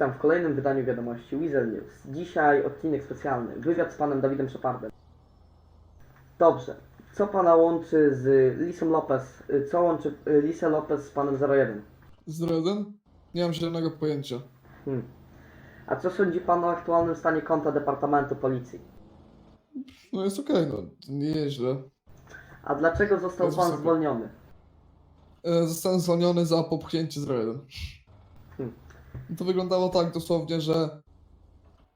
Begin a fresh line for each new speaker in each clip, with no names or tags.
Witam w kolejnym wydaniu wiadomości Weasel News. Dzisiaj odcinek specjalny. Wywiad z panem Dawidem Shepardem. Dobrze. Co pana łączy z Lisą Lopez? Co łączy y, Lisę Lopez z panem 01?
Z Dreden? Nie mam żadnego pojęcia.
Hmm. A co sądzi pan o aktualnym stanie konta Departamentu Policji?
No jest okej, no. Nie jest źle.
A dlaczego został
Jest
pan zwolniony?
E, Zostałem zwolniony za popchnięcie z Dreden.
Hmm.
To wyglądało tak dosłownie, że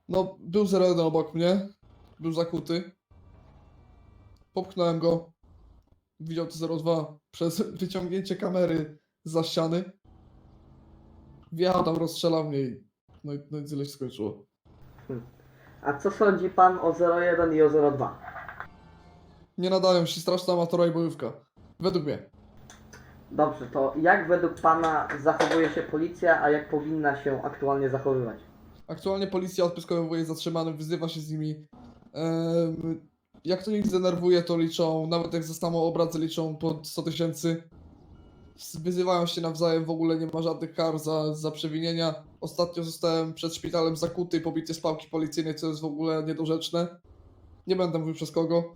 no był Dreden obok mnie, był zakuty. Popchnąłem go. Widział to 02 przez wyciągnięcie kamery za ściany. Wjechał tam, rozstrzelał mnie i no i, no i tyle się skończyło.
A co sądzi pan o 01 i o 02?
Nie nadają się straszna amatora i bojówka. Według mnie.
Dobrze, to jak według pana zachowuje się policja, a jak powinna się aktualnie zachowywać?
Aktualnie policja odpyskowuje zatrzymanych, wyzywa się z nimi. Jak to ich zdenerwuje, to liczą, nawet jak zostaną obrazy, liczą po 100 tysięcy. Wyzywają się nawzajem, w ogóle nie ma żadnych kar za, za przewinienia. Ostatnio zostałem przed szpitalem zakuty i pobity z pałki policyjnej, co jest w ogóle niedorzeczne. Nie będę mówił przez kogo,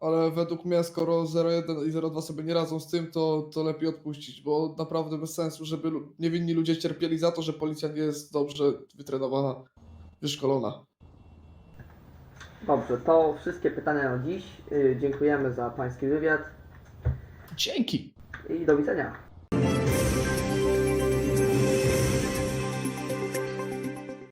ale według mnie, skoro 01 i 02 sobie nie radzą z tym, to, to lepiej odpuścić, bo naprawdę bez sensu, żeby niewinni ludzie cierpieli za to, że policja nie jest dobrze wytrenowana, wyszkolona.
Dobrze, to wszystkie pytania na dziś. Y, Dziękujemy za pański wywiad
Dzięki!
i do widzenia.